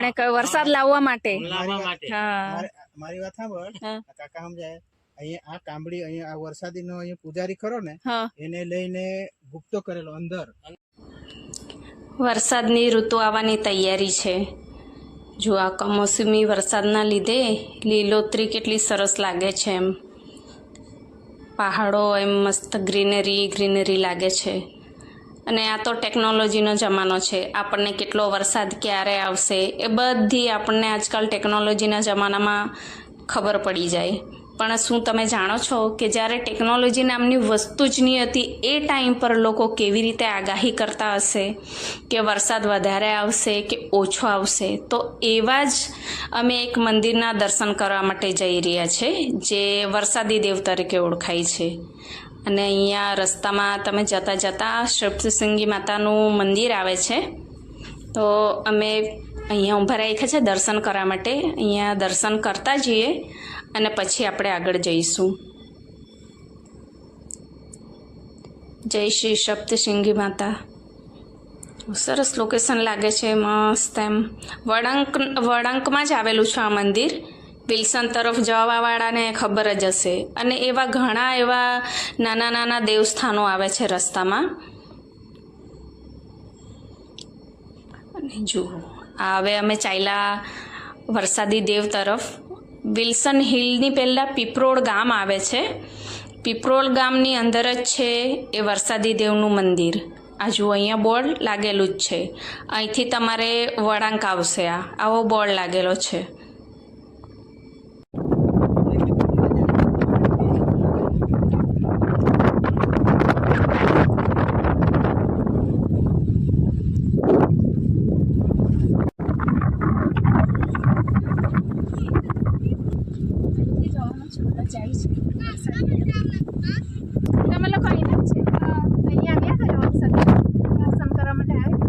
અને ક- વરસાદ લાવવા માટે. લાવવા માટે. હા. મારે- વાત સાંભળ. કાકા સમજાય અહીંયા આ કામડી અહીંયા આ વરસાદી નો અહીંયા પૂજારી ખરો ને એને લઈને ગુપ્તો કરેલો અંદર. વરસાદની ઋતુ આવવાની તૈયારી છે. જો આ કમોસમી વરસાદના લીધે લીલોતરી કેટલી સરસ લાગે છે એમ. પહાડો એમ મસ્ત ગ્રીનરી ગ્રીનરી લાગે છે. અને આ તો ટેકનોલોજીનો જમાનો છે. આપણને કેટલો વરસાદ ક્યારે આવશે એ બધી આપણને આજકાલ ટેકનોલોજીના જમાનામાં ખબર પડી જાય. પણ શું તમે જાણો છો કે જ્યારે ટેકનોલોજી નામની વસ્તુ જ નહીં હતી, એ ટાઈમ પર લોકો કેવી રીતે આગાહી કરતા હશે? કે વરસાદ વધારે આવશે કે ઓછો આવશે? તો એવા જ અમે એક મંદિરના દર્શન કરવા માટે જઈ રહ્યા છે, જે વરસાદી દેવ તરીકે ઓળખાય છે. અને અહીંયા રસ્તામાં તમે જતાં જતાં સપ્તશૃંગી માતાનું મંદિર આવે છે. તો અમે અહીંયા ઊભા રાખ્યા છે દર્શન કરવા માટે. અહીંયા દર્શન કરતા જઈએ અને પછી આપણે આગળ જઈશું. જય શ્રી સપ્તશૃંગી માતા. સરસ લોકેશન લાગે છે, મસ્ત એમ. વળંક, વળંકમાં જ આવેલું છે આ મંદિર. વિલ્સન તરફ જવાવાળાને ખબર જ હશે. અને એવા ઘણા એવા નાના નાના દેવસ્થાનો આવે છે રસ્તામાં. અને જુઓ, આ હવે અમે ચાલ્યા વરસાદી દેવ તરફ. વિલ્સન હિલની પહેલાં પીપરોળ ગામ આવે છે. પીપરોળ ગામની અંદર જ છે એ વરસાદી દેવનું મંદિર. આ જુઓ, અહીંયા બોર્ડ લાગેલું જ છે. અહીંથી તમારે વળાંક આવશે આ. આવો બોર્ડ લાગેલો છે તમે લોકો અહીંયા છે અહીંયા આવ્યા ખરા વરસાદ દર્શન કરવા માટે આવ્યા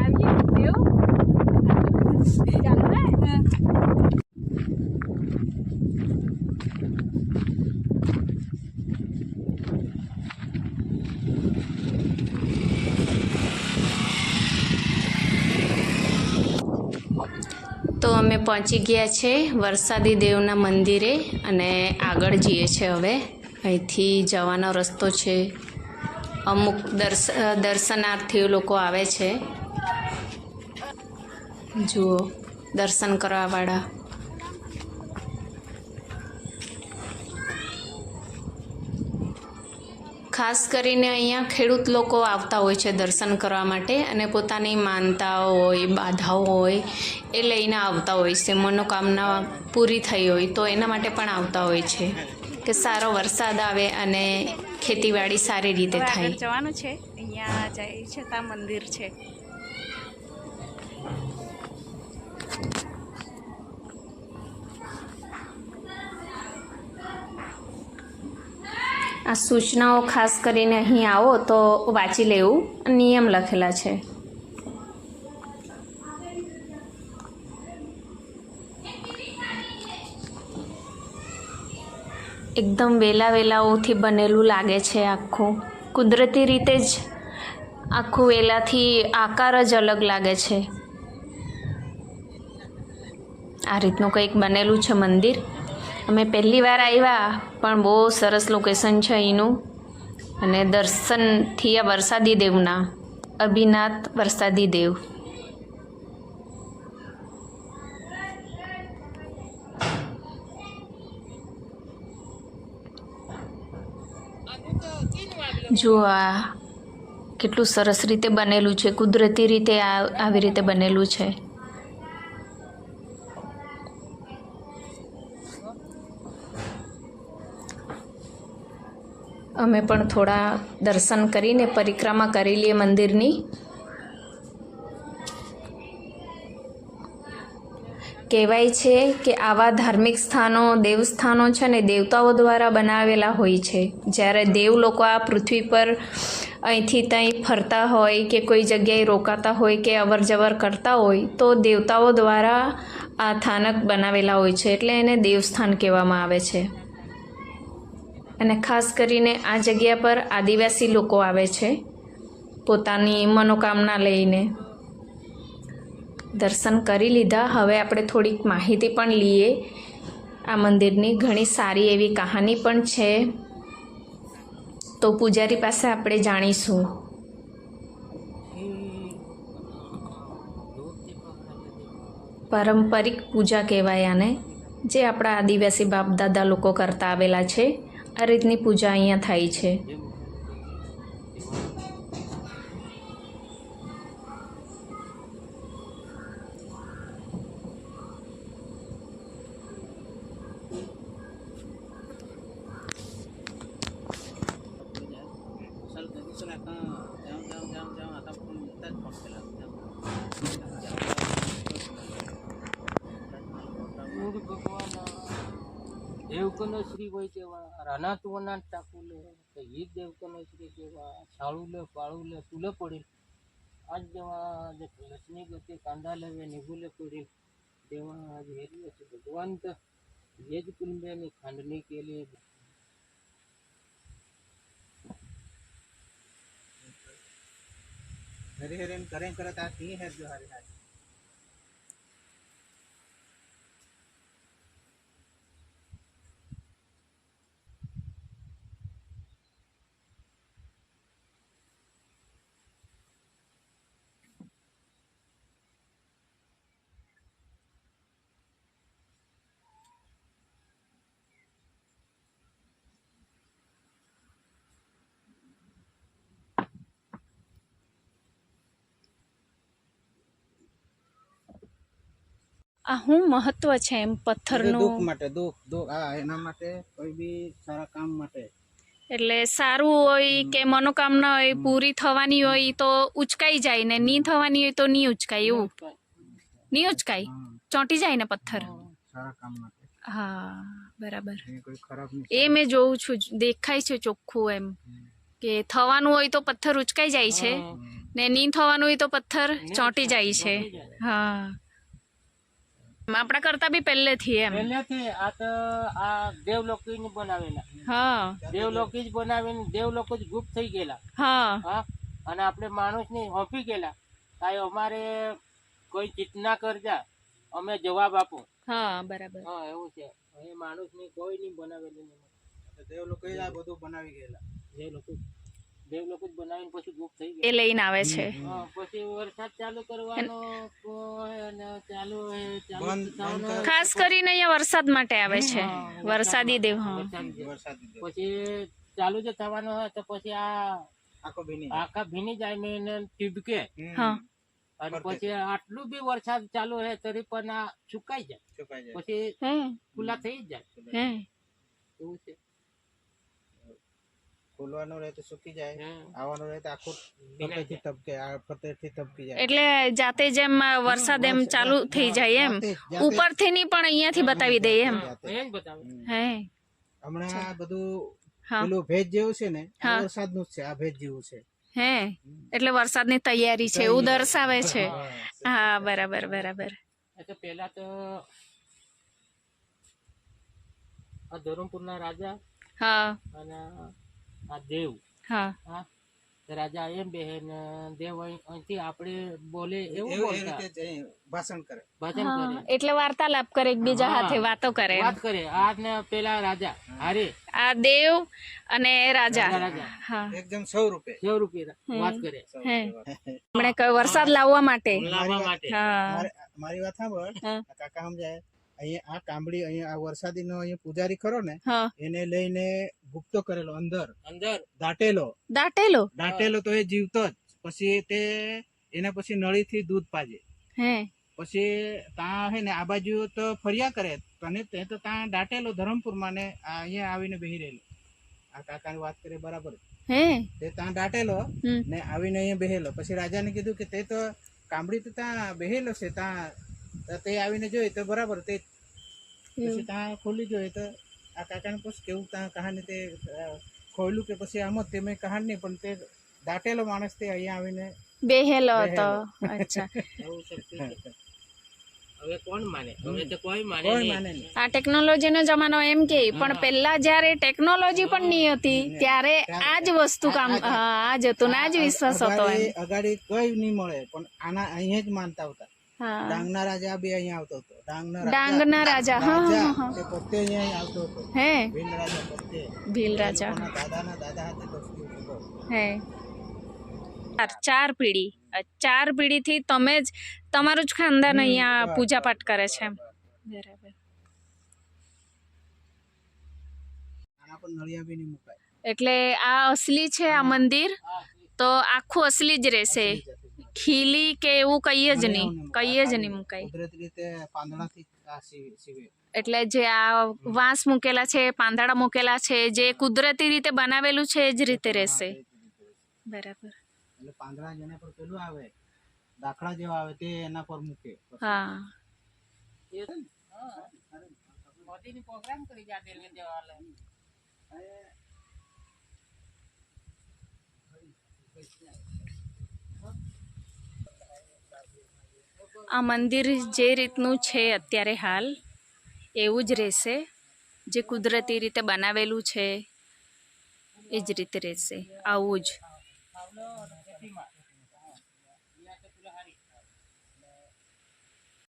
આવીએ એવું ચાલો હે તો અમે પહોંચી ગયા છે વરસાદી દેવના મંદિરે અને આગળ જઈએ છે હવે. અહીંથી જવાનો રસ્તો છે. અમુક દર્શ, દર્શનાર્થીઓ લોકો આવે છે. જુઓ, દર્શન કરવાવાળા ખાસ કરીને અહીંયા ખેડૂત લોકો આવતા હોય છે દર્શન કરવા માટે અને પોતાની માનતાઓ હોય બાધાઓ હોય એ લઈને આવતા હોય છે. મનોકામના પૂરી થઈ હોય તો એના માટે પણ આવતા હોય છે કે સારો વરસાદ આવે અને ખેતીવાડી સારી રીતે થાય. જવાનું છે. અહીંયા જાય છે ત્યાં મંદિર છે. આ સૂચનાઓ ખાસ કરીને અહીં આવો તો વાંચી લેવું નિયમ લખેલા છે. એકદમ વેલા વેલાઓથી બનેલું લાગે છે આખું. કુદરતી રીતે જ આખું વેલાથી આકાર જ અલગ લાગે છે. આ રીતનું કંઈક બનેલું છે મંદિર. અમે પહેલી વાર આવ્યા પણ બહુ સરસ લોકેશન છે અહીંનું અને દર્શનથી આ વરસાદી દેવના અભિનાથ વરસાદી દેવ જો આ કેટલું સરસ રીતે બનેલું છે, કુદરતી રીતે આ આવી રીતે બનેલું છે. અમે પણ થોડા દર્શન કરીને પરિક્રમા કરી લઈએ મંદિરની. કહેવાય છે કે આવા ધાર્મિક સ્થાનો, દેવસ્થાનો છે ને દેવતાઓ દ્વારા બનાવેલા હોય છે. જ્યારે દેવ લોકો આ પૃથ્વી પર અહીંથી ત્યાં ફરતા હોય કે કોઈ જગ્યાએ રોકાતા હોય કે અવર જવર કરતા હોય, તો દેવતાઓ દ્વારા આ સ્થાનક બનાવેલા હોય છે. એટલે એને દેવસ્થાન કહેવામાં આવે છે. અને ખાસ કરીને આ જગ્યા પર આદિવાસી લોકો આવે છે. પોતાની મનોકામના લઈને દર્શન કરી લીધા. હવે આપણે થોડીક માહિતી પણ લઈએ. આ મંદિરની ઘણી સારી એવી કહાની પણ છે. તો પૂજારી પાસે આપણે જાણીશું. પારંપરિક પૂજા કહેવાય આને, જે આપણા આદિવાસી બાપ દાદા લોકો કરતા આવેલા છે. આ રીતની પૂજા અહીંયા થાય છે મૂળ દેવકનો શ્રી હોય જેવા રાનાતુઓના ટાકુલે હિત દેવકનો શ્રી જેવા છાળુલે પાળુલે સુલે પડીલ આજ જેવા જે લક્ષ્મી ગતિ કાંદા લેવે નિભુલે પડીલ તેવા આજ હેરીએ છે. ભગવંત એ જ કુંભેની ખાંડની કેલી હરે હરે કરે કરતા સિંહ હે જો હરે હરે આ શું મહત્વ છે એમ દુઃખ પથ્થરનું માટે દુઃખ દુઃખ આ એના માટે કોઈ બી સારા કામ માટે. એટલે સારું હોય કે મનોકામના હોય પૂરી થવાની હોય તો ઉચકાઈ જાય ને નહીં થવાની હોય તો નહીં ઉચકાય એવું? નહીં ઉચકાય? ચોંટી જાય ને પથ્થર? સારા કામ માટે. હા બરાબર. એ મેં જોઉં છું દેખાય છે ચોખ્ખું એમ. કે થવાનું હોય તો પથ્થર ઉચકાઈ જાય છે ને નહીં થવાનું હોય તો પથ્થર ચોંટી જાય છે. હા. આપણા કરતા બી પહેલેથી એમ. પહેલેથી આ તો આ દેવલોકી બનાવેલા. હા. દેવલોકી જ બનાવીને દેવલોકો જ ગુપ્ત થઈ ગયેલા. હા. હા? અને આપણે માણસને હોંપી ગયેલા. કાંઈ અમારે કોઈ ચિંતા કરજા અમે જવાબ આપો. હા બરાબર. હા એવું છે. એ માણસને કોઈ નહીં બનાવેલું નહીં. દેવ આ બધું બનાવી ગયેલા. જે. લોકો દેવ લોકો જ બનાવીને પછી ગુપ્ત થઈ એ લઈને આવે છે. પછી વરસાદ ચાલુ કરવાનો કોઈ અને ચાલુ હોય, ચાલુ બંધ- થવાનો બંધ ખાસ કરીને અહીંયા વરસાદ માટે આવે છે. વરસાદી દેવ હા. પછી ચાલુ જો થવાનો હોય તો પછી આ આખો ભીની આખા ભીની જાય ને એને ટીબકે હા. અને પછી આટલું બી વરસાદ ચાલુ હોય તરી પણ આ સુકાઈ જાય. પછી હે. ખુલ્લા થઈ જ જાય હે એવું છે ખોલવાનું રહે તો સુકી જાય આવવાનું રહે તો આખું ભીનાઈ ફરતેથી આ ફરતેથી ટપકી જાય. એટલે જાતે જેમ વરસાદ એમ ચાલુ થઈ જાય એમ ઉપરથી ની પણ અહીંયાથી બતાવી દે એમ. હે. હમણાં આ બધું પેલું ભેજ જેવું છે ને વરસાદનું છે આ ભેજ જેવું છે. હે. એટલે વરસાદની તૈયારી છે એવું દર્શાવે છે. હા. હા. બરાબર બરાબર. તો પેલા તો આ ધરમપુરના રાજા હા. અને આ દેવ. હા. હા? રાજા એમ બહેન દેવ અહીંથી આપણે બોલે એવું બોલતા? ભાષણ કરે. ભાષણ કરે. એટલે વાર્તાલાપ કરે એકબીજા સાથે વાતો કરે. વાત કરે. આ ને પેલા રાજા હારે. આ દેવ અને રાજા. રાજા હા. એકદમ સૌ રૂપે સૌ રૂપે વાત કરે. હમણે વરસાદ લાવવા માટે. લાવવા માટે. હા. મારી વાત સાંભળ. કાકા સમજાય. અહીંયા આ કાંબળી અહીંયા આ વરસાદી નો અહીંયા પૂજારી ખરો ને એને લઈને ગુપ્તો કરેલો અંદર. અંદર. દાટેલો. દાટેલો? દાટેલો તો એ જીવતો જ. પછી તે એના પછી નળીથી દૂધ પાજે. હે. પછી ત્યાં હે ને આ બાજુ તો ફર્યા કરે અને તે તો ત્યાં દાટેલો ધરમપુરમાં ને અહીંયા આવીને બેહી રહેલો. આ કાકાની વાત કરે બરાબર. હે. તે ત્યાં દાટેલો ને આવીને અહીંયા બેહેલો. પછી રાજાને કીધું કે તે તો કામડી તો ત્યાં બેહેલો છે ત્યાં તો તે આવીને જોઈએ તો બરાબર તે પછી ત્યાં ખોલી જોઈએ તો આ કાકાને પૂછ કેવું ત્યાં કહાની તે ખોલ્યું કે પછી આમ જ તે મેં કહાની નહીં પણ તે દાટેલો માણસ તે અહીંયા આવીને બેહેલો હતો અચ્છા એવું શક્તિ છે. હવે કોણ માને હવે તો કોઈ માને નહીં. આ ટેકનોલોજીનો જમાનો એમ કે પણ પહેલા જ્યારે ટેકનોલોજી પણ નહીં હતી ત્યારે આ જ વસ્તુ કામ હા આ જ હતું ને આ જ વિશ્વાસ હતો એમ અગાડી અગાડી કઈ નહીં મળે પણ આના અહીંયા જ માનતા હતા હા. ડાંગના રાજા બી અહીંયા આવતો હતો. ડાંગના ડાંગના રાજા હા હા રાજા હા. તે પોતે અહીંયા આવતો હતો. હે? ભીલ રાજા પોતે. ભીલ રાજા. કોના દાદાના દાદા હાથે દોસ્તી હતો હે. ચાર ચાર પેઢી. અ, ચાર પેઢીથી તમે જ તમારું જ ખાનદાન અહીંયા પૂજા પાઠ કરે છે. એમ બરાબર. આના પર નળિયા બી નહીં મુકાય. એટલે આ અસલી છે આ મંદિર? તો આખું અસલી જ રહેશે. ખીલી કે એવું કઈ જ નહીં. કઈ જ નહીં મુકાય. કુદરતી રીતે પાંદડાથી આ સીવે સીવે. એટલે જે આ વાંસ મૂકેલા છે પાંદડા મૂકેલા છે જે કુદરતી રીતે બનાવેલું છે એ જ રીતે રહેશે. બરાબર. એટલે પાંદડા જેના પર પેલું આવે દાખલા જેવા આવે તે એના પર મૂકે. હા. મોદીની પ્રોગ્રામ કરી જાતે દેવાલે આ મંદિર જે રીતનું છે અત્યારે હાલ, એવું જ રહેશે. જે કુદરતી રીતે બનાવેલું છે, એ જ રીતે રહેશે. આવું જ.